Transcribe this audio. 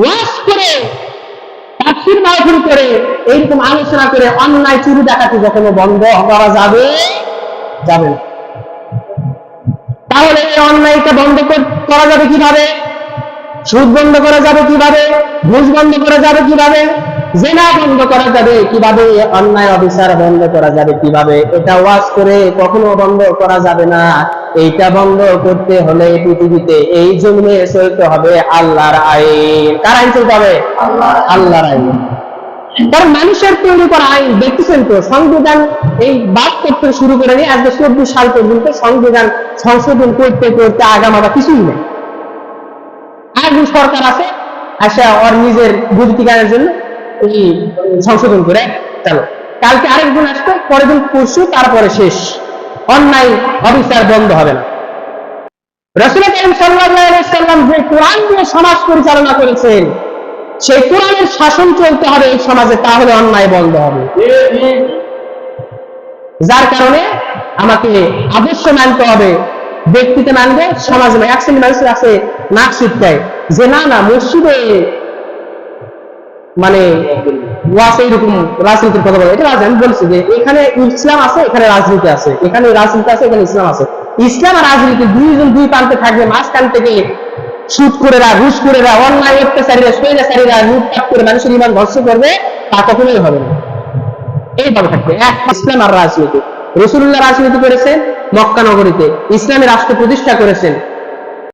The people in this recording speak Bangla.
ওয়াজ করে, তাফসির মাহফিল করে, এইরকম আলোচনা করে অন্যায় চুরি ডাকাতি কখনো বন্ধ করা যাবে যাবে তাহলে এই অন্যায়টা বন্ধ করা যাবে কীভাবে? সুদ বন্ধ করা যাবে কীভাবে? ঘুষ বন্ধ করা যাবে কীভাবে? জেনা বন্ধ করা যাবে কীভাবে? অন্যায় অবিচার বন্ধ করা যাবে কীভাবে? এটা ওয়াজ করে কখনো বন্ধ করা যাবে না। এইটা বন্ধ করতে হলে পৃথিবীতে এই জমিনে চলতে হবে আল্লাহর আইন। কার আইন চলতে হবে? আল্লাহর আইন। কারণ মানুষের তৈরি করা আইন, দেখতেছেন তো, সংবিধান এই বাদ করতে শুরু করে আজকে চব্বিশ সাল পর্যন্ত সংবিধান সংশোধন করতে করতে আগামাটা কিছুই নেই। একজন সরকার আছে আসা ওর নিজের বুদ্ধিকারের জন্য এই সংশোধন করে চলো কালকে আরেকজন আসবে, পরের দিন পরশু, তারপরে শেষ। অন্যায় অবিচার বন্ধ হবে না যে কোরআন দিয়ে সমাজ পরিচালনা করেছেন, সেই কোরআনের শাসন চলতে হবে এই সমাজে, তাহলে অন্যায় বন্ধ হবে যার কারণে আমাকে আদর্শ মানতে হবে ব্যক্তিতে মানবে, সমাজে নয়। এক মানুষের আছে নাক শিক্ষায় যে, না না, মসজিদে মানে ওয়াস এইরকম রাজনীতির কথা বলে। এটা আমি বলছি যে এখানে ইসলাম আছে, এখানে রাজনীতি আছে। এখানে রাজনীতি আছে, এখানে ইসলাম আছে। ইসলাম আর রাজনীতি দুইজন দুই প্রান্তে থাকবে, মাঝখান থেকে সুদ করে রা ঘুষ করে রা অন্যায় অত্যাচারীরা, স্বৈরাচারীরা, লুটপাট করে মানুষের ইমান ধ্বংস করবে, তা কখনোই হবে না। এইভাবে থাকবে। এক, ইসলাম আর রাজনীতি। রসুল্লাহ রাজনীতি করেছেন, মক্কা নগরীতে। ইসলামী রাষ্ট্র প্রতিষ্ঠা করেছেন।